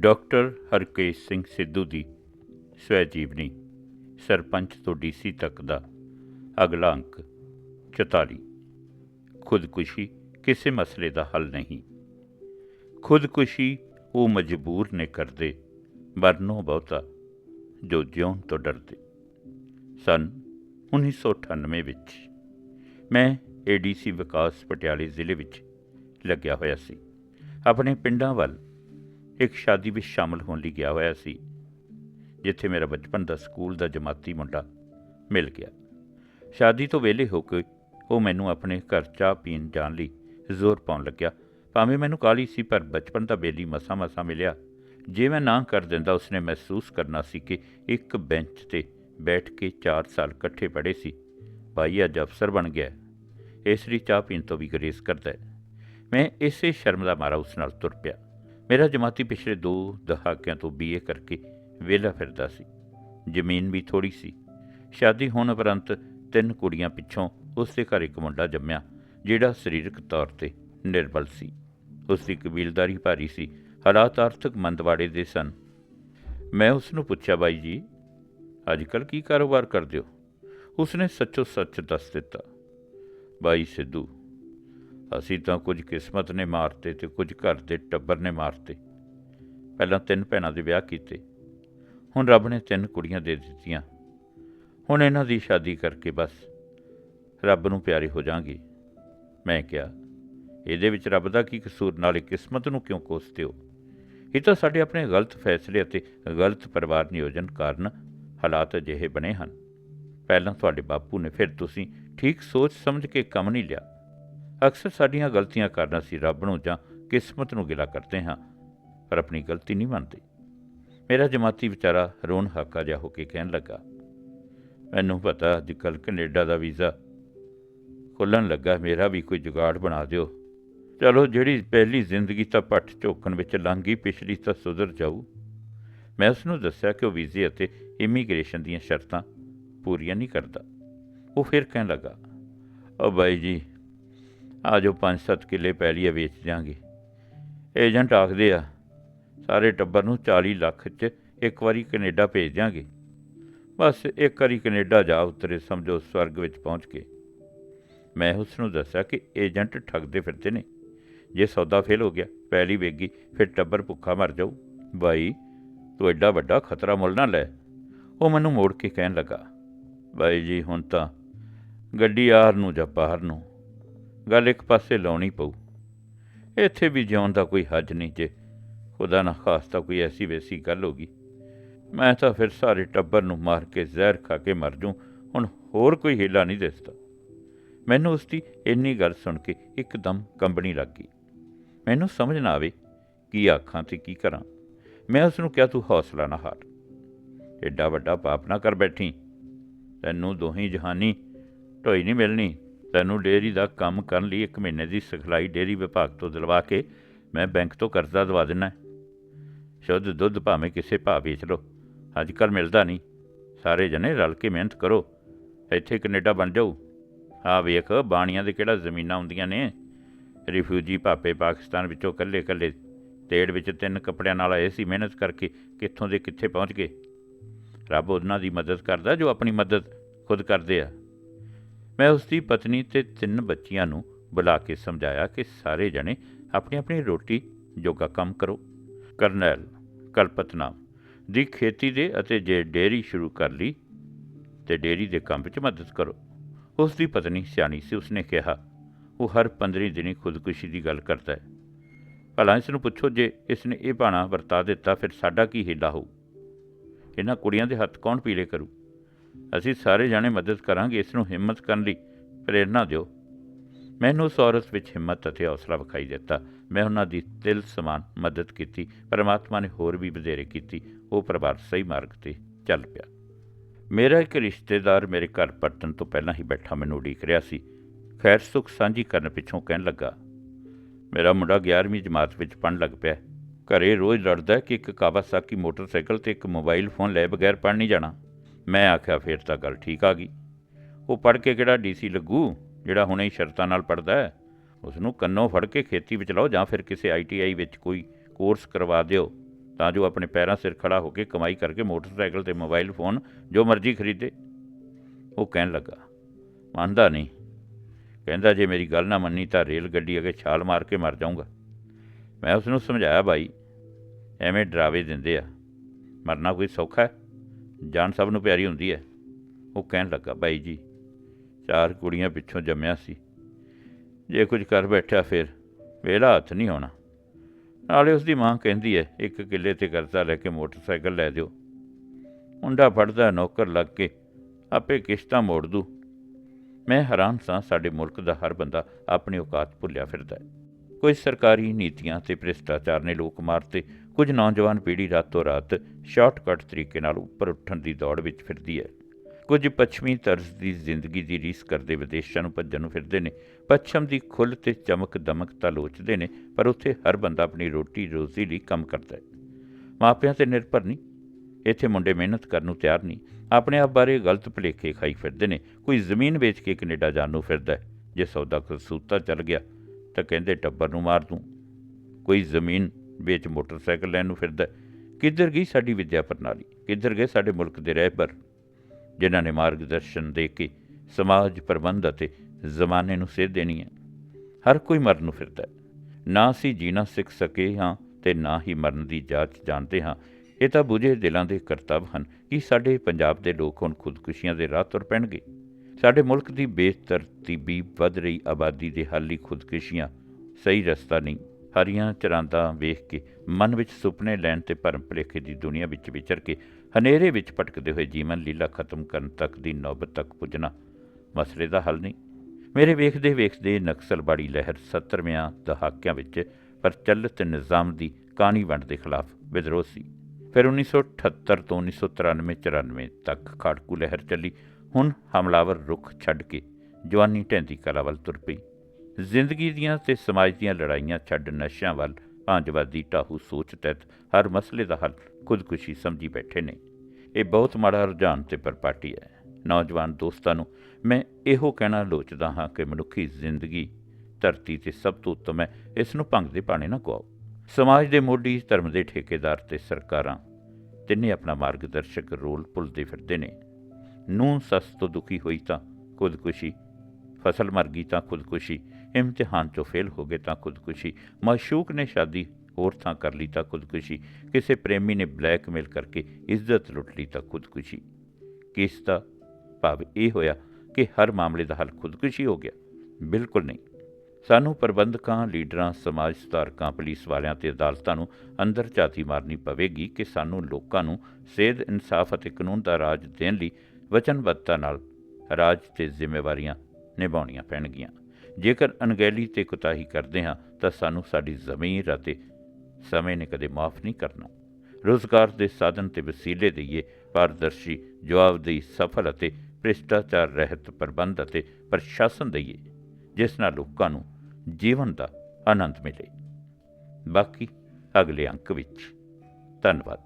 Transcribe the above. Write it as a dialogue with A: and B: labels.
A: Doctor Harkesh Singh Sidhu ਦੀ ਸਵੈ ਜੀਵਨੀ ਸਰਪੰਚ ਤੋਂ ਡੀਸੀ ਤੱਕ ਦਾ ਅਗਲਾ ਅੰਕ 44 ਖੁਦਕੁਸ਼ੀ ਕਿਸੇ ਮਸਲੇ ਦਾ ਹੱਲ ਨਹੀਂ। ਖੁਦਕੁਸ਼ੀ ਉਹ ਮਜਬੂਰ ਨੇ ਕਰਦੇ ਮਰਨੋਂ ਬਹੁਤਾ ਜੋ ਜਿਉਣ ਤੋਂ ਡਰਦੇ। ਸਨ 1998 ਵਿੱਚ ਮੈਂ ਏਡੀਸੀ ਵਿਕਾਸ ਪਟਿਆਲੇ ਜ਼ਿਲ੍ਹੇ ਵਿੱਚ ਲੱਗਿਆ ਹੋਇਆ ਸੀ। ਆਪਣੇ ਪਿੰਡਾਂ ਵੱਲ ਇੱਕ ਸ਼ਾਦੀ ਵਿੱਚ ਸ਼ਾਮਲ ਹੋਣ ਲਈ ਗਿਆ ਹੋਇਆ ਸੀ, ਜਿੱਥੇ ਮੇਰਾ ਬਚਪਨ ਦਾ ਸਕੂਲ ਦਾ ਜਮਾਤੀ ਮੁੰਡਾ ਮਿਲ ਗਿਆ। ਸ਼ਾਦੀ ਤੋਂ ਵਿਹਲੇ ਹੋ ਕੇ ਉਹ ਮੈਨੂੰ ਆਪਣੇ ਘਰ ਚਾਹ ਪੀਣ ਜਾਣ ਲਈ ਜ਼ੋਰ ਪਾਉਣ ਲੱਗਿਆ। ਭਾਵੇਂ ਮੈਨੂੰ ਕਾਲੀ ਸੀ, ਪਰ ਬਚਪਨ ਦਾ ਬੇਲੀ ਮਸਾ ਮਸਾ ਮਿਲਿਆ। ਜੇ ਮੈਂ ਨਾ ਕਰ ਦਿੰਦਾ, ਉਸਨੇ ਮਹਿਸੂਸ ਕਰਨਾ ਸੀ ਕਿ ਇੱਕ ਬੈਂਚ ਤੇ ਬੈਠ ਕੇ 4 ਸਾਲ ਇਕੱਠੇ ਪੜ੍ਹੇ ਸੀ। ਭਾਈ ਅੱਜ ਅਫਸਰ ਬਣ ਗਿਆ। ਇਸ ਲਈ ਚਾਹ ਪੀਣ ਤੋਂ ਵੀ ਗਰੇਜ਼ ਕਰਦਾ ਹੈ। ਮੈਂ ਇਸੇ ਸ਼ਰਮ ਦਾ ਮਾਰਾ ਉਸ ਨਾਲ ਤੁਰ ਪਿਆ। ਮੇਰਾ ਜਮਾਤੀ ਪਿਛਲੇ 2 ਦਹਾਕਿਆਂ ਤੋਂ ਬੀਏ ਕਰਕੇ ਵਿਹਲਾ ਫਿਰਦਾ ਸੀ। ਜ਼ਮੀਨ ਵੀ ਥੋੜੀ ਸੀ। ਸ਼ਾਦੀ ਹੋਣ ਉਪਰੰਤ ਤਿੰਨ ਕੁੜੀਆਂ ਪਿੱਛੋਂ ਉਸ ਦੇ ਘਰ ਇੱਕ ਮੁੰਡਾ ਜੰਮਿਆ, ਜਿਹੜਾ ਸਰੀਰਕ ਤੌਰ ਤੇ ਨਿਰਬਲ ਸੀ। ਉਸ ਦੀ ਕਬੀਲਦਾਰੀ ਭਾਰੀ ਸੀ। ਹਾਲਾਤ ਆਰਥਿਕ ਮੰਦਵਾੜੇ ਦੇ ਸਨ। ਮੈਂ ਉਸ ਨੂੰ ਪੁੱਛਿਆ, ਬਾਈ ਜੀ ਅੱਜ ਕੱਲ੍ਹ ਕੀ ਕਾਰੋਬਾਰ ਕਰਦੇ ਹੋ? ਉਸਨੇ ਸੱਚੋ ਸੱਚ ਦੱਸ ਦਿੱਤਾ, ਬਾਈ ਸਿੱਧੂ ਅਸੀਂ ਤਾਂ ਕੁਝ ਕਿਸਮਤ ਨੇ ਮਾਰਤੇ ਤੇ ਕੁਝ ਘਰ ਦੇ ਟੱਬਰ ਨੇ ਮਾਰਤੇ। ਪਹਿਲਾਂ ਤਿੰਨ ਭੈਣਾਂ ਦੇ ਵਿਆਹ ਕੀਤੇ। ਹੁਣ ਰੱਬ ਨੇ ਤਿੰਨ ਕੁੜੀਆਂ ਦੇ ਦਿੱਤੀਆਂ। ਹੁਣ ਇਹਨਾਂ ਦੀ ਸ਼ਾਦੀ ਕਰਕੇ ਬਸ। ਰੱਬ ਨੂੰ ਪਿਆਰੇ ਹੋ ਜਾਾਂਗੇ। ਮੈਂ ਕਿਹਾ, ਇਹਦੇ ਵਿੱਚ ਰੱਬ ਦਾ ਕੀ ਕਸੂਰ? ਨਾਲੇ ਕਿਸਮਤ ਨੂੰ ਕਿਉਂ ਕੋਸਦੇ ਹੋ? ਇਹ ਤਾਂ ਸਾਡੇ ਆਪਣੇ ਗਲਤ ਫੈਸਲੇ ਅਤੇ ਗਲਤ ਪਰਿਵਾਰ ਨਿਯੋਜਨ ਕਾਰਨ ਹਾਲਾਤ ਅਜਿਹੇ ਬਣੇ ਹਨ। ਪਹਿਲਾਂ ਤੁਹਾਡੇ ਬਾਪੂ ਨੇ ਫਿਰ ਤੁਸੀਂ ਠੀਕ ਸੋਚ ਸਮਝ ਕੇ ਕੰਮ ਨਹੀਂ ਲਿਆ। ਅਕਸਰ ਸਾਡੀਆਂ ਗਲਤੀਆਂ ਕਾਰਨ ਅਸੀਂ ਰੱਬ ਨੂੰ ਜਾਂ ਕਿਸਮਤ ਨੂੰ ਗਿਲਾ ਕਰਦੇ ਹਾਂ, ਪਰ ਆਪਣੀ ਗਲਤੀ ਨਹੀਂ ਮੰਨਦੇ। ਮੇਰਾ ਜਮਾਤੀ ਵਿਚਾਰਾ ਰੋਣ ਹਾਕਾ ਜਿਹਾ ਹੋ ਕੇ ਕਹਿਣ ਲੱਗਾ, ਮੈਨੂੰ ਪਤਾ ਅੱਜ ਕੱਲ੍ਹ ਕੈਨੇਡਾ ਦਾ ਵੀਜ਼ਾ ਖੁੱਲਣ ਲੱਗਾ, ਮੇਰਾ ਵੀ ਕੋਈ ਜੁਗਾੜ ਬਣਾ ਦਿਓ। ਚਲੋ, ਜਿਹੜੀ ਪਹਿਲੀ ਜ਼ਿੰਦਗੀ ਤਾਂ ਪੱਟ ਝੋਕਣ ਵਿੱਚ ਲੰਘ ਗਈ, ਪਿਛਲੀ ਤਾਂ ਸੁਧਰ ਜਾਊ। ਮੈਂ ਉਸ ਨੂੰ ਦੱਸਿਆ ਕਿ ਉਹ ਵੀਜ਼ੇ ਅਤੇ ਇਮੀਗ੍ਰੇਸ਼ਨ ਦੀਆਂ ਸ਼ਰਤਾਂ ਪੂਰੀਆਂ ਨਹੀਂ ਕਰਦਾ। ਉਹ ਫਿਰ ਕਹਿਣ ਲੱਗਾ, ਉਹ ਬਾਈ ਜੀ ਆ ਜੋ 5-7 ਕਿੱਲੇ ਪੈਲੀਆ ਵੇਚ ਦਿਆਂਗੇ। ਏਜੰਟ ਆਖਦੇ ਆ, ਸਾਰੇ ਟੱਬਰ ਨੂੰ 40 ਲੱਖ 'ਚ ਇੱਕ ਵਾਰੀ ਕੈਨੇਡਾ ਭੇਜ ਦਿਆਂਗੇ। ਬਸ ਇੱਕ ਵਾਰੀ ਕੈਨੇਡਾ ਜਾ ਉਤਰੇ ਸਮਝੋ ਸਵਰਗ ਵਿੱਚ ਪਹੁੰਚ ਕੇ। ਮੈਂ ਉਸ ਨੂੰ ਦੱਸਿਆ ਕਿ ਏਜੰਟ ਠੱਗਦੇ ਫਿਰਦੇ ਨੇ। ਜੇ ਸੌਦਾ ਫੇਲ ਹੋ ਗਿਆ, ਪੈਲੀ ਵੇਗੀ, ਫਿਰ ਟੱਬਰ ਭੁੱਖਾ ਮਰ ਜਾਊ। ਬਾਈ, ਤੂੰ ਐਡਾ ਵੱਡਾ ਖਤਰਾ ਮੁੱਲ ਨਾ ਲੈ। ਉਹ ਮੈਨੂੰ ਮੋੜ ਕੇ ਕਹਿਣ ਲੱਗਾ, ਬਾਈ ਜੀ, ਹੁਣ ਤਾਂ ਗੱਡੀ ਆਹਰ ਨੂੰ ਜਾਂ ਬਾਹਰ ਨੂੰ ਗੱਲ ਇੱਕ ਪਾਸੇ ਲਾਉਣੀ ਪਊ। ਇੱਥੇ ਵੀ ਜਿਉਣ ਦਾ ਕੋਈ ਹੱਜ ਨਹੀਂ ਜੇ। ਖੁਦਾ ਨਾ ਖਾਸਤਾ ਕੋਈ ਐਸੀ ਵੈਸੀ ਗੱਲ ਹੋ ਗਈ। ਮੈਂ ਤਾਂ ਫਿਰ ਸਾਰੇ ਟੱਬਰ ਨੂੰ ਮਾਰ ਕੇ ਜ਼ਹਿਰ ਖਾ ਕੇ ਮਰ ਜੂ ਹੁਣ ਹੋਰ ਕੋਈ ਹੀਲਾ ਨਹੀਂ ਦਿਸਦਾ। ਮੈਨੂੰ ਉਸ ਦੀ ਇੰਨੀ ਗੱਲ ਸੁਣ ਕੇ ਇੱਕਦਮ ਕੰਬਣੀ ਲੱਗ ਗਈ। ਮੈਨੂੰ ਸਮਝ ਨਾ ਆਵੇ ਕੀ ਆਖਾਂ ਤੇ ਕੀ ਕਰਾਂ। ਮੈਂ ਉਸ ਨੂੰ ਕਿਹਾ, ਤੂੰ ਹੌਸਲਾ ਨਾ ਹਾਰ। ਐਡਾ ਵੱਡਾ ਪਾਪ ਨਾ ਕਰ ਬੈਠੀ। ਤੈਨੂੰ ਦੋਹੀ ਜਹਾਨੀ ਢੋਈ ਨਹੀਂ ਮਿਲਣੀ। ਤੈਨੂੰ ਡੇਅਰੀ ਦਾ ਕੰਮ ਕਰਨ ਲਈ ਇੱਕ ਮਹੀਨੇ ਦੀ ਸਿਖਲਾਈ ਡੇਅਰੀ ਵਿਭਾਗ ਤੋਂ ਦਿਲਵਾ ਕੇ ਮੈਂ ਬੈਂਕ ਤੋਂ ਕਰਜ਼ਾ ਦਵਾ ਦੇਣਾ ਸ਼ੁੱਧ ਦੁੱਧ ਭਾਵੇਂ ਕਿਸੇ ਭਾਅ ਵੇਚ ਲਓ। ਅੱਜ ਕੱਲ੍ਹ ਮਿਲਦਾ ਨਹੀਂ। ਸਾਰੇ ਜਣੇ ਰਲ ਕੇ ਮਿਹਨਤ ਕਰੋ। ਇੱਥੇ ਕੈਨੇਡਾ ਬਣ ਜਾਊ ਆ ਵੇਖ, ਬਾਣੀਆਂ ਦੇ ਕਿਹੜਾ ਜ਼ਮੀਨਾਂ ਹੁੰਦੀਆਂ ਨੇ। ਰਿਫਿਊਜੀ ਭਾਪੇ ਪਾਕਿਸਤਾਨ ਵਿੱਚੋਂ ਕੱਲੇ ਕੱਲੇ ਤੇੜ ਵਿੱਚ ਤਿੰਨ ਕੱਪੜਿਆਂ ਨਾਲ ਆਏ ਸੀ ਮਿਹਨਤ ਕਰਕੇ ਕਿੱਥੋਂ ਦੇ ਕਿੱਥੇ ਪਹੁੰਚ ਗਏ। ਰੱਬ ਉਹਨਾਂ ਦੀ ਮਦਦ ਕਰਦਾ ਜੋ ਆਪਣੀ ਮਦਦ ਖੁਦ ਕਰਦੇ ਆ। ਮੈਂ ਉਸ ਦੀ ਪਤਨੀ ਤੇ ਤਿੰਨ ਬੱਚੀਆਂ ਨੂੰ ਬੁਲਾ ਕੇ ਸਮਝਾਇਆ ਕਿ ਸਾਰੇ ਜਣੇ ਆਪਣੀ ਆਪਣੀ ਰੋਟੀ ਜੋਗਾ ਕੰਮ ਕਰੋ। ਕਰਨੈਲ ਕਲਪਤਨਾਮ ਦੀ ਖੇਤੀ ਦੇ ਅਤੇ ਜੇ ਡੇਅਰੀ ਸ਼ੁਰੂ ਕਰ ਲਈ ਤੇ ਡੇਅਰੀ ਦੇ ਕੰਮ ਵਿੱਚ ਮਦਦ ਕਰੋ। ਉਸ ਦੀ ਪਤਨੀ ਸਿਆਣੀ ਸੀ। ਉਸਨੇ ਕਿਹਾ, ਉਹ ਹਰ 15 ਦਿਨੀ ਖੁਦਕੁਸ਼ੀ ਦੀ ਗੱਲ ਕਰਦਾ ਹੈ। ਭਲਾ ਇਸ ਨੂੰ ਪੁੱਛੋ, ਜੇ ਇਸ ਨੇ ਇਹ ਬਾਣਾ ਵਰਤਾ ਦਿੱਤਾ, ਫਿਰ ਸਾਡਾ ਕੀ ਹੀਲਾ ਹੋਊ? ਇਹਨਾਂ ਕੁੜੀਆਂ ਦੇ ਹੱਥ ਕੌਣ ਪੀਲੇ ਕਰੂ? ਅਸੀਂ ਸਾਰੇ ਜਾਣੇ ਮਦਦ ਕਰਾਂਗੇ ਇਸ ਨੂੰ ਹਿੰਮਤ ਕਰਨ ਲਈ। ਪ੍ਰੇਰਣਾ ਦਿਓ। ਮੈਨੂੰ ਉਸ ਔਰਤ ਵਿੱਚ ਹਿੰਮਤ ਅਤੇ ਹੌਸਲਾ ਵਿਖਾਈ ਦਿੱਤਾ। ਮੈਂ ਉਹਨਾਂ ਦੀ ਦਿਲ ਸਮਾਨ ਮਦਦ ਕੀਤੀ। ਪਰਮਾਤਮਾ ਨੇ ਹੋਰ ਵੀ ਵਧੇਰੇ ਕੀਤੀ। ਉਹ ਪਰਿਵਾਰ ਸਹੀ ਮਾਰਗ ਤੇ ਚੱਲ ਪਿਆ। ਮੇਰਾ ਇੱਕ ਰਿਸ਼ਤੇਦਾਰ ਮੇਰੇ ਘਰ ਪਰਤਣ ਤੋਂ ਪਹਿਲਾਂ ਹੀ ਬੈਠਾ ਮੈਨੂੰ ਉਡੀਕ ਰਿਹਾ ਸੀ। ਖੈਰ, ਸੁਖ ਸਾਂਝੀ ਕਰਨ ਪਿੱਛੋਂ ਕਹਿਣ ਲੱਗਾ, ਮੇਰਾ ਮੁੰਡਾ 11ਵੀਂ ਜਮਾਤ ਵਿੱਚ ਪੜ੍ਹਨ ਲੱਗ ਪਿਆ ਹੈ। ਘਰੇ ਰੋਜ਼ ਲੜਦਾ ਕਿ ਇੱਕ ਕਾਵਾਸਾਕੀ ਮੋਟਰਸਾਈਕਲ ਤੇ ਇੱਕ ਮੋਬਾਈਲ ਫੋਨ ਲੈ ਬਗੈਰ ਪੜ੍ਹ ਨਹੀਂ ਜਾਣਾ। ਮੈਂ ਆਖਿਆ, ਫੇਰ ਤਾਂ ਗੱਲ ਠੀਕ ਆ ਗਈ। ਉਹ ਪੜ੍ਹ ਕੇ ਕਿਹੜਾ ਡੀਸੀ ਲੱਗੂ, ਜਿਹੜਾ ਹੁਣੇ ਹੀ ਸ਼ਰਤਾਂ ਨਾਲ ਪੜਦਾ ਹੈ? ਉਸ ਨੂੰ ਕੰਨੋਂ ਫੜ ਕੇ ਖੇਤੀ ਵਿੱਚ ਲਾਓ ਜਾਂ ਫਿਰ ਕਿਸੇ ਆਈਟੀਆਈ ਵਿੱਚ ਕੋਈ ਕੋਰਸ ਕਰਵਾ ਦਿਓ, ਤਾਂ ਜੋ ਆਪਣੇ ਪੈਰਾਂ ਸਿਰ ਖੜਾ ਹੋ ਕੇ ਕਮਾਈ ਕਰਕੇ ਮੋਟਰਸਾਈਕਲ ਤੇ ਮੋਬਾਈਲ ਫੋਨ ਜੋ ਮਰਜ਼ੀ ਖਰੀਦੇ। ਉਹ ਕਹਿਣ ਲੱਗਾ, ਮੰਨਦਾ ਨਹੀਂ। ਕਹਿੰਦਾ, ਜੇ ਮੇਰੀ ਗੱਲ ਨਾ ਮੰਨੀ ਤਾਂ ਰੇਲ ਗੱਡੀ ਅੱਗੇ ਛਾਲ ਮਾਰ ਕੇ ਮਰ ਜਾਊਂਗਾ। ਮੈਂ ਉਸ ਨੂੰ ਸਮਝਾਇਆ ਬਾਈ ਐਵੇਂ ਡਰਾਵੇ ਦਿੰਦੇ ਆ। ਮਰਨਾ ਕੋਈ ਸੌਖਾ ਹੈ? ਜਾਨ ਸਭ ਨੂੰ ਪਿਆਰੀ ਹੁੰਦੀ ਹੈ। ਉਹ ਕਹਿਣ ਲੱਗਾ, ਬਾਈ ਜੀ, ਚਾਰ ਕੁੜੀਆਂ ਪਿੱਛੋਂ ਜੰਮਿਆ ਸੀ। ਜੇ ਕੁਝ ਕਰ ਬੈਠਿਆ ਫਿਰ ਵੇਲਾ ਹੱਥ ਨਹੀਂ ਹੋਣਾ ਨਾਲੇ ਉਸ ਦੀ ਮਾਂ ਕਹਿੰਦੀ ਹੈ, ਇੱਕ ਕਿੱਲੇ ਤੇ ਕਰਜ਼ਾ ਲੈ ਕੇ ਮੋਟਰਸਾਈਕਲ ਲੈ ਦਿਓ। ਮੁੰਡਾ ਫੜਦਾ, ਨੌਕਰ ਲੱਗ ਕੇ ਆਪੇ ਕਿਸ਼ਤਾਂ ਮੋੜ ਦੂ। ਮੈਂ ਹੈਰਾਨ ਸਾਂ, ਸਾਡੇ ਮੁਲਕ ਦਾ ਹਰ ਬੰਦਾ ਆਪਣੀ ਔਕਾਤ ਭੁੱਲਿਆ ਫਿਰਦਾ ਹੈ। ਕੁਝ ਸਰਕਾਰੀ ਨੀਤੀਆਂ ਤੇ ਭ੍ਰਿਸ਼ਟਾਚਾਰ ਨੇ ਲੋਕ ਮਾਰਤੇ ਕੁਝ ਨੌਜਵਾਨ ਪੀੜ੍ਹੀ ਰਾਤੋਂ ਰਾਤ ਸ਼ਾਰਟਕਟ ਤਰੀਕੇ ਨਾਲ ਉੱਪਰ ਉੱਠਣ ਦੀ ਦੌੜ ਵਿੱਚ ਫਿਰਦੀ ਹੈ। ਕੁਝ ਪੱਛਮੀ ਤਰਜ਼ ਦੀ ਜ਼ਿੰਦਗੀ ਦੀ ਰੀਸ ਕਰਦੇ ਵਿਦੇਸ਼ਾਂ ਨੂੰ ਭੱਜਣ ਨੂੰ ਫਿਰਦੇ ਨੇ। ਪੱਛਮ ਦੀ ਖੁੱਲ੍ਹ ਤੇ ਚਮਕ ਦਮਕ ਤਾਂ ਲੋਚਦੇ ਨੇ, ਪਰ ਉੱਥੇ ਹਰ ਬੰਦਾ ਆਪਣੀ ਰੋਟੀ ਰੋਜ਼ੀ ਲਈ ਕੰਮ ਕਰਦਾ ਹੈ। ਮਾਪਿਆਂ ਤੇ ਨਿਰਭਰ ਨਹੀਂ। ਇੱਥੇ ਮੁੰਡੇ ਮਿਹਨਤ ਕਰਨ ਨੂੰ ਤਿਆਰ ਨਹੀਂ। ਆਪਣੇ ਆਪ ਬਾਰੇ ਗਲਤ ਭੁਲੇਖੇ ਖਾਈ ਫਿਰਦੇ ਨੇ। ਕੋਈ ਜ਼ਮੀਨ ਵੇਚ ਕੇ ਕੈਨੇਡਾ ਜਾਣ ਨੂੰ ਫਿਰਦਾ ਜੇ ਸੌਦਾ ਕਸੂਤਾ ਚੱਲ ਗਿਆ ਤਾਂ ਕਹਿੰਦੇ ਟੱਬਰ ਨੂੰ ਮਾਰ ਦੂੰ। ਕੋਈ ਜ਼ਮੀਨ ਵਿੱਚ ਮੋਟਰਸਾਈਕਲ ਲੈਣ ਨੂੰ ਫਿਰਦਾ ਕਿੱਧਰ ਗਈ ਸਾਡੀ ਵਿਦਿਆ ਪ੍ਰਣਾਲੀ? ਕਿੱਧਰ ਗਏ ਸਾਡੇ ਮੁਲਕ ਦੇ ਰਹਿਬਰ? ਜਿਨ੍ਹਾਂ ਨੇ ਮਾਰਗਦਰਸ਼ਨ ਦੇ ਕੇ ਸਮਾਜ ਪ੍ਰਬੰਧ ਅਤੇ ਜ਼ਮਾਨੇ ਨੂੰ ਸੇਧ ਦੇਣੀ ਹੈ। ਹਰ ਕੋਈ ਮਰਨ ਨੂੰ ਫਿਰਦਾ ਨਾ ਅਸੀਂ ਜੀਣਾ ਸਿੱਖ ਸਕੇ ਹਾਂ ਤੇ ਨਾ ਹੀ ਮਰਨ ਦੀ ਜਾਂਚ ਜਾਣਦੇ ਹਾਂ। ਇਹ ਤਾਂ ਬੁਝੇ ਦਿਲਾਂ ਦੇ ਕਰਤੱਵ ਹਨ ਕਿ ਸਾਡੇ ਪੰਜਾਬ ਦੇ ਲੋਕ ਹੁਣ ਖੁਦਕੁਸ਼ੀਆਂ ਦੇ ਰਾਹ ਤੁਰ ਪੈਣਗੇ। ਸਾਡੇ ਮੁਲਕ ਦੀ ਬੇਤਰਤੀਬੀ ਵੱਧ ਰਹੀ, ਆਬਾਦੀ ਦੇ ਹੱਲ ਲਈ ਖੁਦਕੁਸ਼ੀਆਂ ਸਹੀ ਰਸਤਾ ਨਹੀਂ। ਹਰੀਆਂ ਚਰਾਂਦਾ ਵੇਖ ਕੇ, ਮਨ ਵਿੱਚ ਸੁਪਨੇ ਲੈਣ ਤੇ ਭਰਮ ਭੁਲੇਖੇ ਦੀ ਦੁਨੀਆ ਵਿੱਚ ਵਿਚਰ ਕੇ, ਹਨੇਰੇ ਵਿੱਚ ਭਟਕਦੇ ਹੋਏ ਜੀਵਨ ਲੀਲਾ ਖਤਮ ਕਰਨ ਤੱਕ ਦੀ ਨੌਬਤ ਤੱਕ ਪੁੱਜਣਾ ਮਸਲੇ ਦਾ ਹੱਲ ਨਹੀਂ। ਮੇਰੇ ਵੇਖਦੇ ਵੇਖਦੇ ਨਕਸਲਬਾੜੀ ਲਹਿਰ 70ਵਿਆਂ ਦਹਾਕਿਆਂ ਵਿੱਚ ਪ੍ਰਚਲਿਤ ਨਿਜ਼ਾਮ ਦੀ ਕਾਣੀ ਵੰਡ ਦੇ ਖਿਲਾਫ ਵਿਦਰੋਹ ਸੀ। ਫਿਰ 1978 ਤੋਂ 1993 94 ਤੱਕ ਖਾੜਕੂ ਲਹਿਰ ਚੱਲੀ। ਹੁਣ ਹਮਲਾਵਰ ਰੁੱਖ ਛੱਡ ਕੇ ਜਵਾਨੀ ਢੈਂਦੀ ਕਲਾ ਵੱਲ ਤੁਰ ਪਈ। ਜ਼ਿੰਦਗੀ ਦੀਆਂ ਤੇ ਸਮਾਜ ਦੀਆਂ ਲੜਾਈਆਂ ਛੱਡ ਨਸ਼ਿਆਂ ਵੱਲ ਭਾਂਜਵਾਦੀ ਟਾਹੂ ਸੋਚ ਤਹਿਤ ਹਰ ਮਸਲੇ ਦਾ ਹੱਲ ਖੁਦਕੁਸ਼ੀ ਸਮਝੀ ਬੈਠੇ ਨੇ। ਇਹ ਬਹੁਤ ਮਾੜਾ ਰੁਝਾਨ ਤੇ ਪਰਪਾਟੀ ਹੈ। ਨੌਜਵਾਨ ਦੋਸਤਾਂ ਨੂੰ ਮੈਂ ਇਹੋ ਕਹਿਣਾ ਲੋਚਦਾ ਹਾਂ ਕਿ ਮਨੁੱਖੀ ਜ਼ਿੰਦਗੀ ਧਰਤੀ ਤੇ ਸਭ ਤੋਂ ਉੱਤਮ ਹੈ। ਇਸ ਨੂੰ ਭੰਗ ਦੇ ਪਾਣੇ ਨਾ ਗਵਾਓ ਸਮਾਜ ਦੇ ਮੋਢੀ, ਧਰਮ ਦੇ ਠੇਕੇਦਾਰ ਤੇ ਸਰਕਾਰਾਂ ਤਿੰਨੇ ਆਪਣਾ ਮਾਰਗਦਰਸ਼ਕ ਰੋਲ ਭੁੱਲਦੇ ਫਿਰਦੇ ਨੇ। ਨੂੰ ਸੱਸ ਤੋਂ ਦੁਖੀ ਹੋਈ ਤਾਂ ਖੁਦਕੁਸ਼ੀ, ਫਸਲ ਮਰ ਗਈ ਤਾਂ ਖੁਦਕੁਸ਼ੀ, ਇਮਤਿਹਾਨ ਚੋਂ ਫੇਲ ਹੋ ਗਏ ਤਾਂ ਖੁਦਕੁਸ਼ੀ, ਮਾਸ਼ੂਕ ਨੇ ਸ਼ਾਦੀ ਹੋਰ ਥਾਂ ਕਰ ਲਈ ਤਾਂ ਖੁਦਕੁਸ਼ੀ, ਕਿਸੇ ਪ੍ਰੇਮੀ ਨੇ ਬਲੈਕਮੇਲ ਕਰਕੇ ਇੱਜ਼ਤ ਲੁੱਟ ਲਈ ਤਾਂ ਖੁਦਕੁਸ਼ੀ। ਕਿਸ ਦਾ ਭਾਵ ਇਹ ਹੋਇਆ ਕਿ ਹਰ ਮਾਮਲੇ ਦਾ ਹੱਲ ਖੁਦਕੁਸ਼ੀ ਹੋ ਗਿਆ? ਬਿਲਕੁਲ ਨਹੀਂ। ਸਾਨੂੰ ਪ੍ਰਬੰਧਕਾਂ, ਲੀਡਰਾਂ, ਸਮਾਜ ਸੁਧਾਰਕਾਂ, ਪੁਲਿਸ ਵਾਲਿਆਂ ਤੇ ਅਦਾਲਤਾਂ ਨੂੰ ਅੰਦਰ ਝਾਤੀ ਮਾਰਨੀ ਪਵੇਗੀ ਕਿ ਸਾਨੂੰ ਲੋਕਾਂ ਨੂੰ ਸੇਧ, ਇਨਸਾਫ ਅਤੇ ਕਾਨੂੰਨ ਦਾ ਰਾਜ ਦੇਣ ਲਈ ਵਚਨਬੱਧਤਾ ਨਾਲ ਰਾਜ ਤੇ ਜ਼ਿੰਮੇਵਾਰੀਆਂ ਨਿਭਾਉਣੀਆਂ ਪੈਣਗੀਆਂ। ਜੇਕਰ ਅਣਗਹਿਲੀ ਤੇ ਕੁਤਾਹੀ ਕਰਦੇ ਹਾਂ, ਤਾਂ ਸਾਨੂੰ ਸਾਡੀ ਜ਼ਮੀਰ ਅਤੇ ਸਮੇਂ ਨੇ ਕਦੇ ਮਾਫ ਨਹੀਂ ਕਰਨਾ। ਰੋਜ਼ਗਾਰ ਦੇ ਸਾਧਨ ਤੇ ਵਸੀਲੇ ਦਈਏ, ਪਾਰਦਰਸ਼ੀ, ਜਵਾਬਦੇਹੀ, ਸਫਲ ਅਤੇ ਭ੍ਰਿਸ਼ਟਾਚਾਰ ਰਹਿਤ ਪ੍ਰਬੰਧ ਅਤੇ ਪ੍ਰਸ਼ਾਸਨ ਦਈਏ, ਜਿਸ ਨਾਲ ਲੋਕਾਂ ਨੂੰ ਜੀਵਨ ਦਾ ਆਨੰਦ ਮਿਲੇ। ਬਾਕੀ ਅਗਲੇ ਅੰਕ ਵਿੱਚ। ਧੰਨਵਾਦ।